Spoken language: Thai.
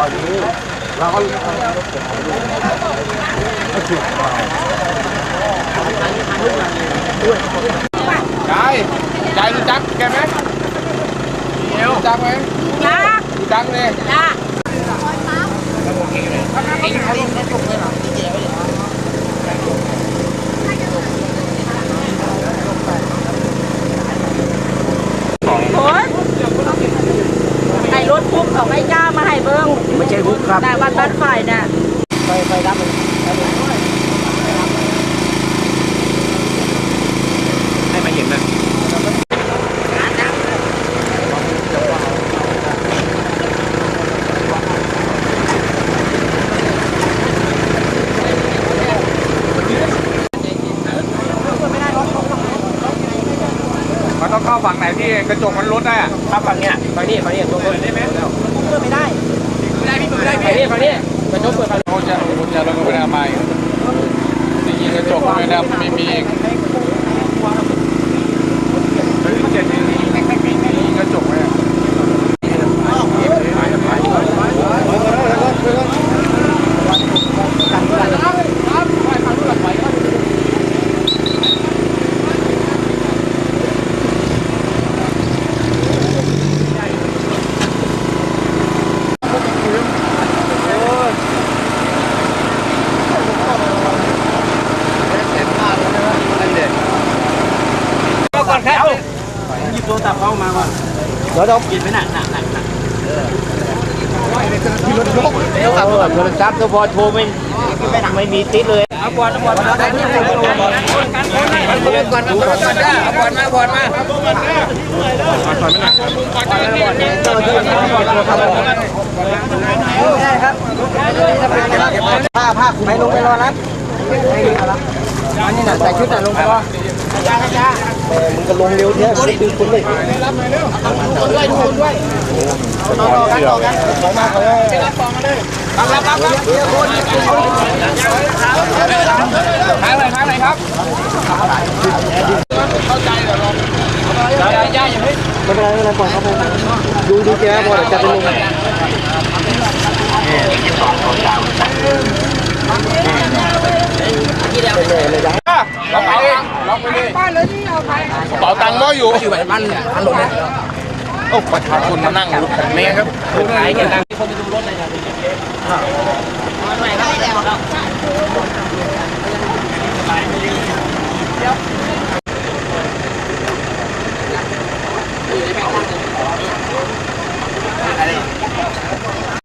เราก็ยายยายรู้จักแกไหมรู้จักไหมจ้ารู้จักเลยจ้า โอ้ย ไอ้รถคุกของไอ้จ้ามาให้เบิ้งไม่ใช่คุกครับ แต่วันบ้านฝ่ายน่ะไปไปรับเลยให้มาเห็นนะมันต้องเข้าฝั่งไหนที่กระจกมันลดได้อะครับฝั่งเนี้ยฝั่งนี้ฝั่งนี้ตัวเปิ ไม่ได้ไม่มีอีกเฮ้ยเจ็ดมีมีกระจกไหมอะ ก่ อนครับหยิบโทรศัพท์เข้ามาก่อนเดี๋ยวเราปิดไปหนักหนักหนักหนักที่รถยกโทรศัพท์โทรศัพท์ก็พอโทรไม่ไม่มีติดเลยเอาบอลเอาบอลมาได้ที่ไหนบอลบอลก่อนก่อนก่อนเอาบอลมาบอลมาผ้าผ้าคุมไปลงไปรอรับอันนี้น่ะใส่ชุดน่ะลงไปรอมึ งก็ลงเร็วเนี้ยดึงคุณเลยคนด้วยทุกคนด้วยต่อกันต่อกันต่อมาเขารับฟอมาเลยรับรับรับรับคนทางไหนทางไหนครับย่าย่าอย่าเพิ่งไม่เป็นไรไม่เป็นไรปล่อยเขาไปดูดูแกพอเดี๋ยวจะไปลง อะเราไป ป้าเลยที่เอาไปเป๋าตังค์รออยู่ อยู่แบบมันมันหล่นเนี่ยโอ้ประชาชนมานั่งรถแม่ครับขายกันที่คนไปดูรถเลยนะ